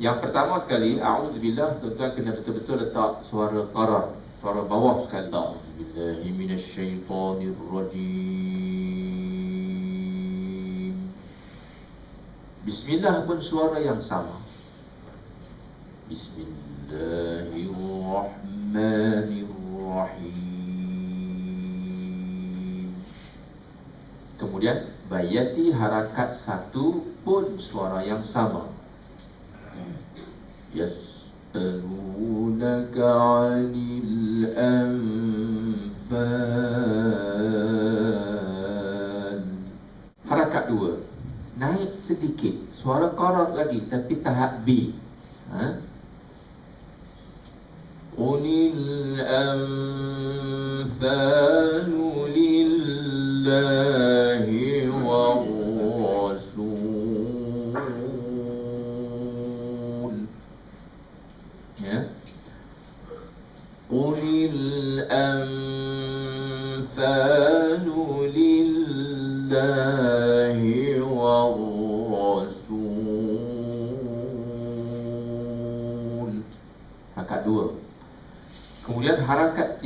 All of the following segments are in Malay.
Yang pertama sekali, a'udzubillah tuan-tuan kena betul-betul letak suara qarar, suara bawah sekali. A'udzubillahi minasyaitonirrajim. Bismillah pun suara yang sama. Bismillahirrahmanirrahim. Kemudian bayati harakat satu pun suara yang sama. يسألونك عن الأنفال Harakat dua Naik sedikit Suara korak lagi Tapi tahap B ha? Qulil anfalu lillahi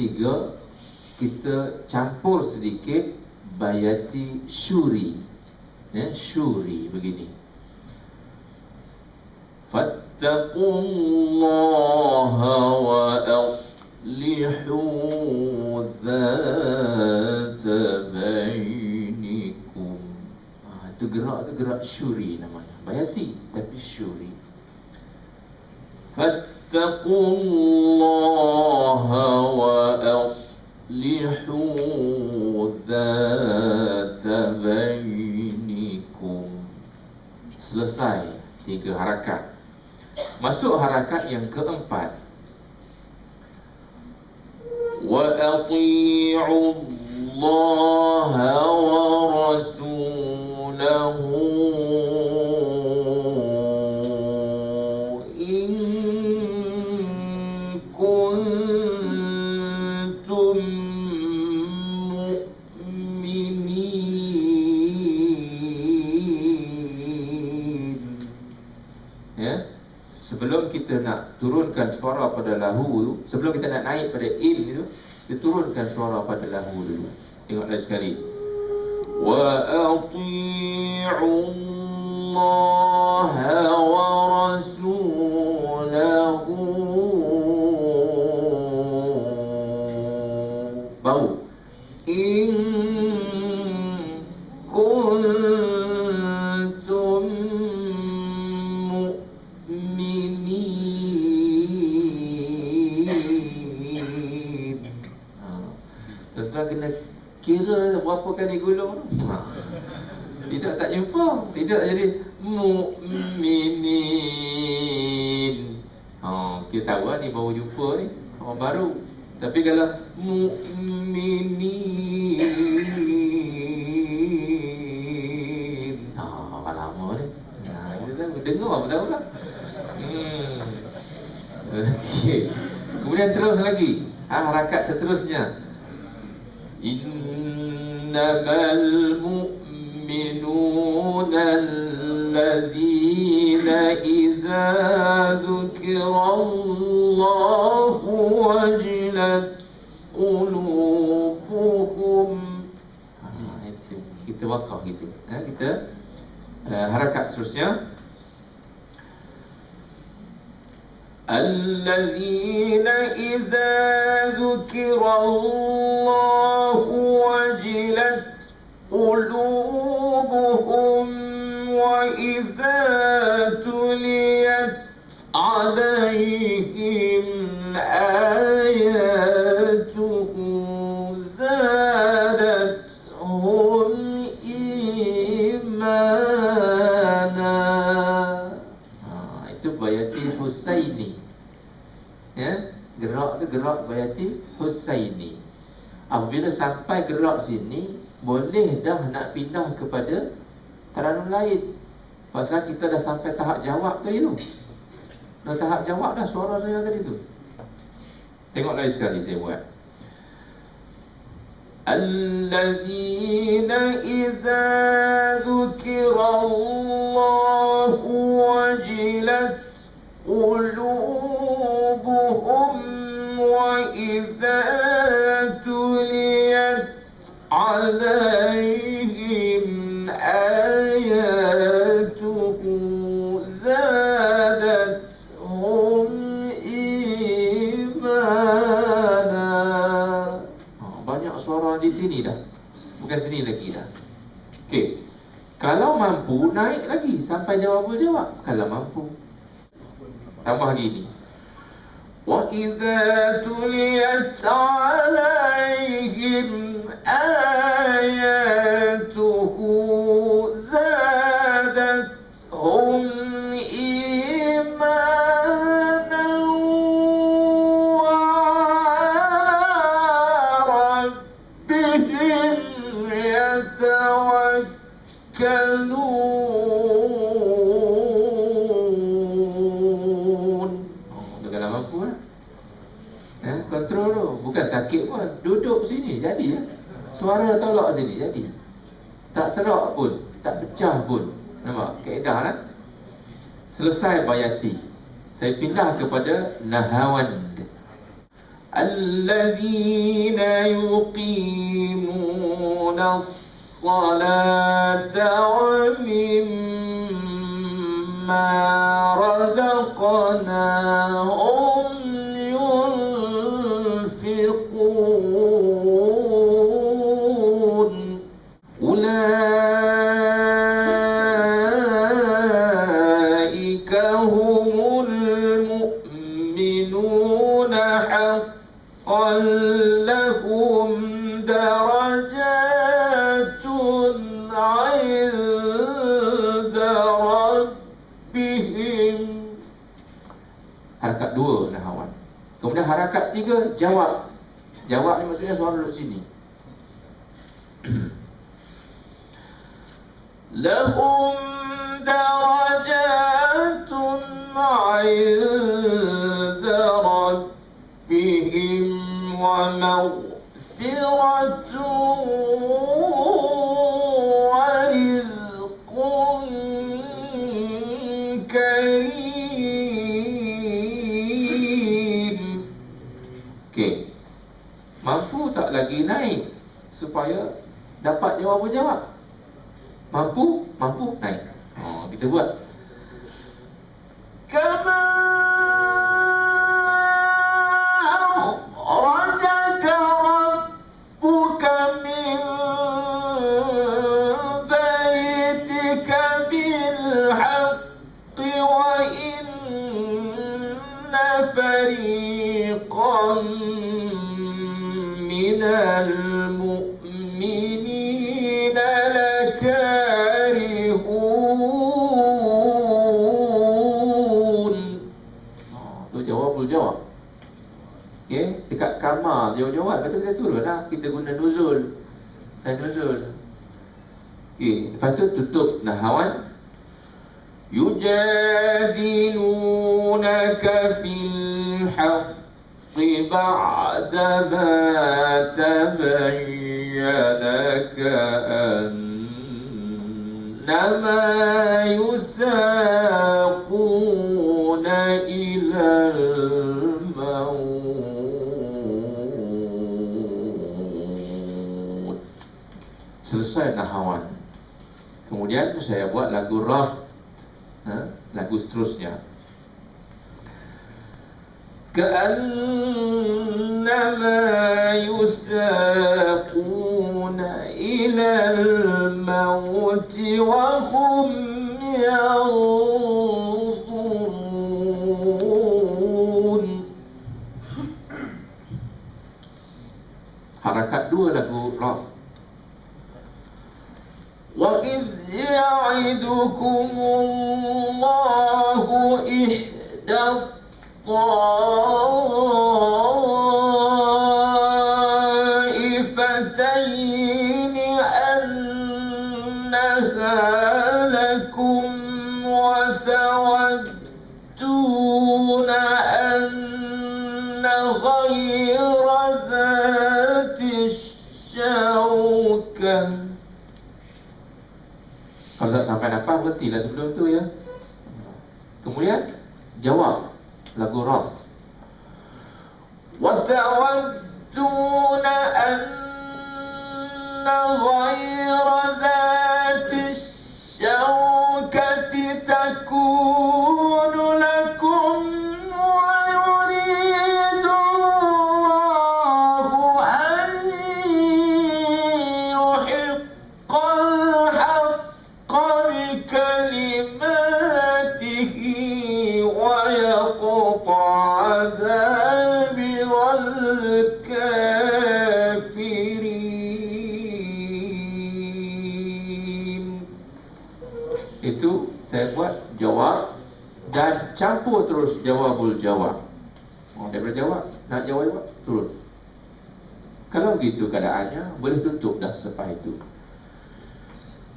ketiga kita campur sedikit bayati syuri. Ya syuri begini. Fattaqullaha wa aslihu zat bainikum. Ah, ha tu gerak tu gerak syuri namanya. Bayati tapi syuri. Fattaqullaha وأصلحوا ذات بينكم Selesai tiga harakat Masuk harakat yang keempat وأطيعوا الله turunkan suara pada lahu sebelum kita nak naik pada il itu kita turunkan suara pada lahu dulu. Tengok lagi sekali. Wa ati'u Allah mu'minin. Ha. Kita tahu lah ni baru jumpa ni. Orang baru. Tapi kalau mu'minin. Ha, Lama ni. Ha, Dengar apa tahu lah. Hmm. Okay. Kemudian terus lagi. Ha, Harakat seterusnya. Innamal Alladhina الذين إذا ذكر الله وجلت قلوبهم. Kita wakaf gitu. Ha, kita eh, الذين إذا ذكر الله وجلت قلوبهم وإذا تليت عليهم آياته زادتهم إيمانا ha, Itu bayati Husaini ya gerak tu gerak bayati Husaini apabila sampai gerak sini boleh dah nak pindah kepada kerana lain. Pasal kita dah sampai tahap jawab tadi tu. Dah tahap jawab dah suara saya tadi tu. Tengok lagi sekali saya buat. الذين إذا ذكر الله وجلت قلوبهم وإذا تليت عليهم naik lagi sampai jawab jawab. Kalau mampu. Tambah gini. Wa idza tuliyat mampu lah. Eh, kontrol tu. Bukan sakit pun. Duduk sini, jadi ya. Suara tolak sini, jadi. Tak serak pun. Tak pecah pun. Nampak? Kaedah lah. Selesai bayati. Saya pindah kepada Nahawand. الذين يقيمون الصلاة ومما مما رزقناهم rabbihim. Harakat dua lah nahawan Kemudian harakat tiga jawab. Jawab ni maksudnya suara duduk sini. Lahum darajatun ma'idha rabbihim wa mawfiratun supaya dapat jawab-jawab? Mampu? Mampu naik. Oh, kita buat. Betul kita turun lah. Kita guna nuzul. Dan nuzul. Okey, lepas tu tutup nahawan. Yujadilunaka fil haqqi ba'dama tabayyana ka'annama yusaquna Selesai nahawan Kemudian saya buat lagu Ras ha? Lagu seterusnya كأنما يساقون إلى الموت وهم ينظرون Harakat dua lagu Ras وإذ يعدكم الله إحدى الطائفتين أنها لكم وتودون أن غير berhentilah sebelum tu ya. Kemudian jawab lagu Ras. وتودون أن غير ذات الشوكة تكون dan campur terus jawabul jawab. Oh, tak boleh jawab, nak jawab jawab, turun. Kalau begitu keadaannya, boleh tutup dah sepah itu.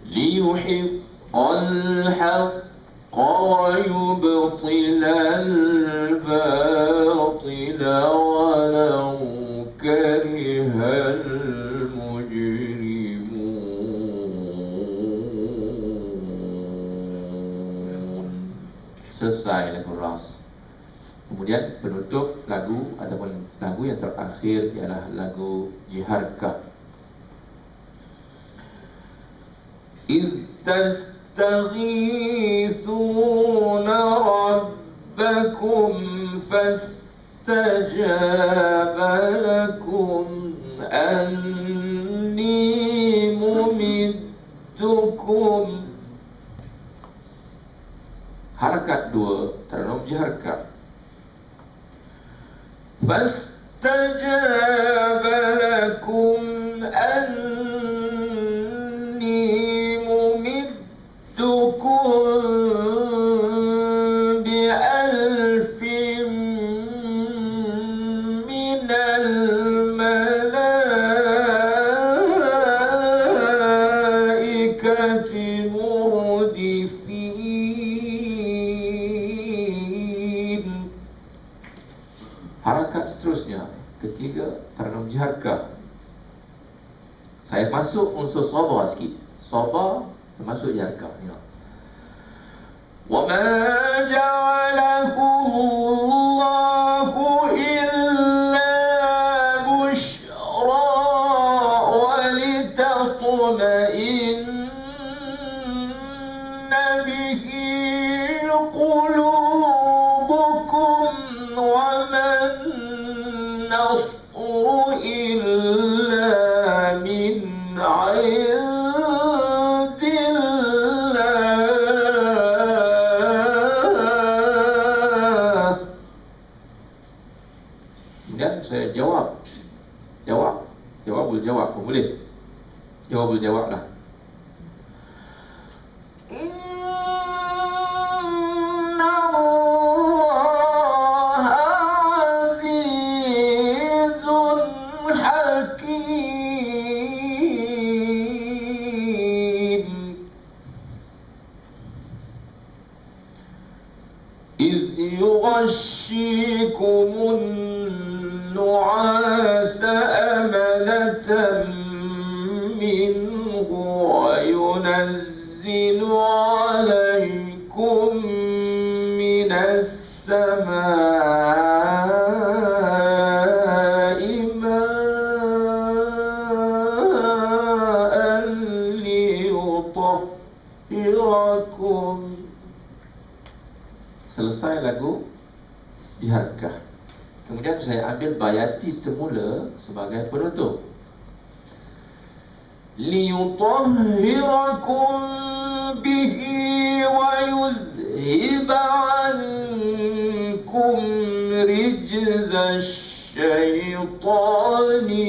Liuhiq al-haq wa yubtil al-batil walau karihal selesai lagu ras kemudian penutup lagu ataupun lagu yang terakhir ialah lagu jihadkah إذ تستغيثون ربكم فاستجاب لكم أني ممدكم Harakat dua Terlalu harakat فاستجاب لكم أني ممدكم بألف من الملائكة Ketiga Tarnum jiharkah Saya masuk unsur sabar sikit Sabar termasuk jiharkah ya. وما جعله الله إلا بشرى ولتطمئن جواب جواب الجواب jawab جواب الجواب lah إذ يغشيكم النعاس Diharkah Kemudian saya ambil bayati semula Sebagai penutup ليطهركم به ويذهب عنكم رجز الشيطان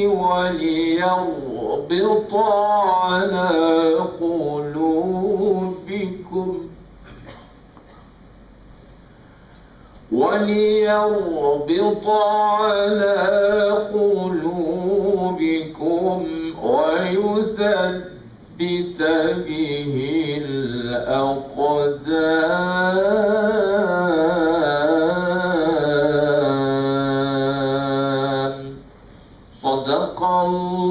وليربط على قلوبكم وليربط على قلوبكم ويثبت به الأقدام. صدق الله